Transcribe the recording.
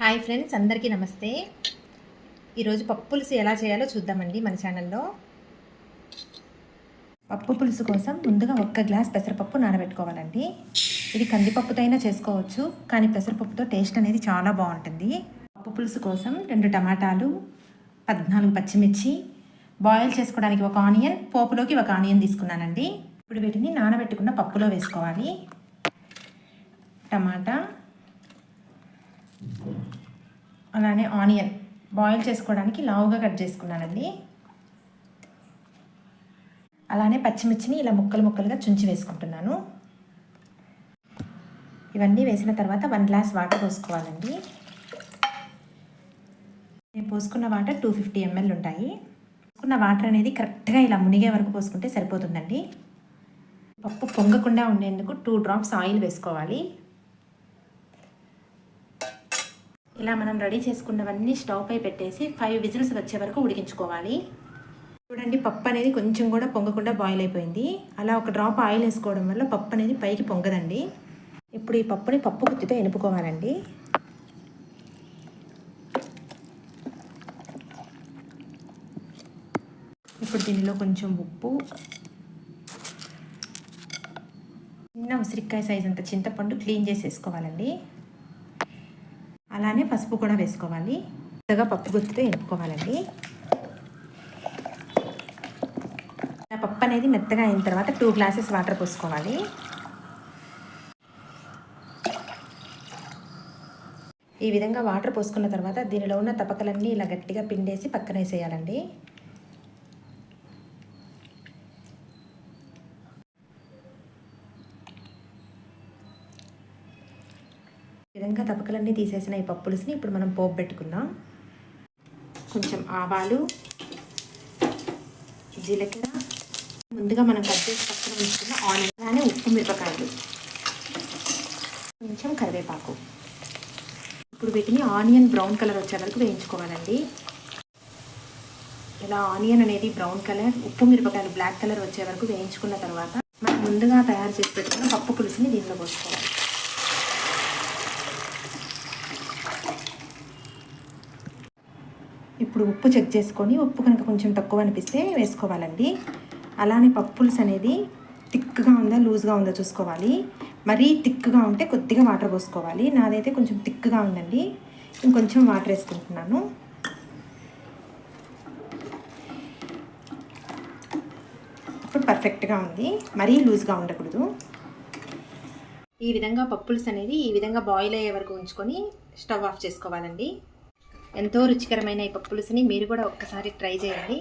Hi friends అందరికీ నమస్తే. ఈరోజు పప్పు పులుసు ఎలా చేయాలో చూద్దామండి మన ఛానల్లో. పప్పు పులుసు కోసం ముందుగా ఒక్క గ్లాస్ పెసరపప్పు నానబెట్టుకోవాలండి. ఇది కందిపప్పుతో అయినా చేసుకోవచ్చు కానీ పెసరపప్పుతో టేస్ట్ అనేది చాలా బాగుంటుంది. పప్పు పులుసు కోసం రెండు టమాటాలు పద్నాలుగు పచ్చిమిర్చి బాయిల్ చేసుకోవడానికి ఒక ఆనియన్ పోపులోకి ఒక ఆనియన్ తీసుకున్నానండి. ఇప్పుడు వీటిని నానబెట్టుకున్న పప్పులో వేసుకోవాలి. టమాటా అలానే ఆనియన్ బాయిల్ చేసుకోవడానికి లావుగా కట్ చేసుకున్నానండి. అలానే పచ్చిమిర్చిని ఇలా ముక్కలు ముక్కలుగా చుంచి వేసుకుంటున్నాను. ఇవన్నీ వేసిన తర్వాత వన్ గ్లాస్ వాటర్ పోసుకోవాలండి. నేను పోసుకున్న వాటర్ టూ ఫిఫ్టీ ఎంఎల్ ఉంటాయి. పోసుకున్న వాటర్ అనేది కరెక్ట్గా ఇలా మునిగే వరకు పోసుకుంటే సరిపోతుందండి. పప్పు పొంగకుండా ఉండేందుకు టూ డ్రాప్స్ ఆయిల్ వేసుకోవాలి. ఇలా మనం రెడీ చేసుకున్నవన్నీ స్టవ్ పై పెట్టేసి ఫైవ్ విజిల్స్ వచ్చే వరకు ఉడికించుకోవాలి. చూడండి పప్పు అనేది కొంచెం కూడా పొంగకుండా బాయిల్ అయిపోయింది. అలా ఒక డ్రాప్ ఆయిల్ వేసుకోవడం వల్ల పప్పు అనేది పైకి పొంగదండి. ఇప్పుడు ఈ పప్పుని పప్పు గుత్తితో ఎనుపుకోవాలండి. ఇప్పుడు దీనిలో కొంచెం ఉప్పు. చిన్న ఉసిరికాయ సైజ్ అంత చింతపండు క్లీన్ చేసి వేసుకోవాలండి అలానే పసుపు కూడా వేసుకోవాలి. మెత్తగా పప్పు గుత్తితో ఎనుపుకోవాలండి పప్పు అనేది మెత్తగా అయిన తర్వాత టూ గ్లాసెస్ వాటర్ పోసుకోవాలి. ఈ విధంగా వాటర్ పోసుకున్న తర్వాత దీనిలో ఉన్న తపకలన్నీ ఇలా గట్టిగా పిండేసి పక్కన వేసేయాలండి. విధంగా తపకలన్నీ తీసేసిన ఈ పప్పులుసుని ఇప్పుడు మనం పోపు పెట్టుకుందాం. కొంచెం ఆవాలు జీలకర్ర ముందుగా మనం కట్ చేసి పక్కన ఉంచుకున్న ఆనియన్ అలానే ఉప్పు మిరపకాయలు కొంచెం కరివేపాకు. ఇప్పుడు వీటిని ఆనియన్ బ్రౌన్ కలర్ వచ్చే వరకు వేయించుకోవాలండి. ఇలా ఆనియన్ అనేది బ్రౌన్ కలర్ ఉప్పు మిరపకాయలు బ్లాక్ కలర్ వచ్చే వరకు వేయించుకున్న తర్వాత మనం ముందుగా తయారు చేసి పెట్టుకున్న పప్పు పులుసుని దీంట్లో పోసుకోవాలి. ఇప్పుడు ఉప్పు చెక్ చేసుకొని ఉప్పు కనుక కొంచెం తక్కువ అనిపిస్తే వేసుకోవాలండి. అలానే పప్పుల్స్ అనేది థిక్గా ఉందా లూజ్గా ఉందా చూసుకోవాలి. మరీ థిక్గా ఉంటే కొద్దిగా వాటర్ పోసుకోవాలి. నాదైతే కొంచెం థిక్గా ఉందండి. ఇంకొంచెం వాటర్ వేసుకుంటున్నాను. ఇప్పుడు పర్ఫెక్ట్గా ఉంది. మరీ లూజ్గా ఉండకూడదు. ఈ విధంగా పప్పుల్స్ అనేది ఈ విధంగా బాయిల్ అయ్యే వరకు ఉంచుకొని స్టవ్ ఆఫ్ చేసుకోవాలండి. ఎంతో రుచికరమైన ఈ పప్పులుసుని మీరు కూడా ఒక్కసారి ట్రై చేయండి.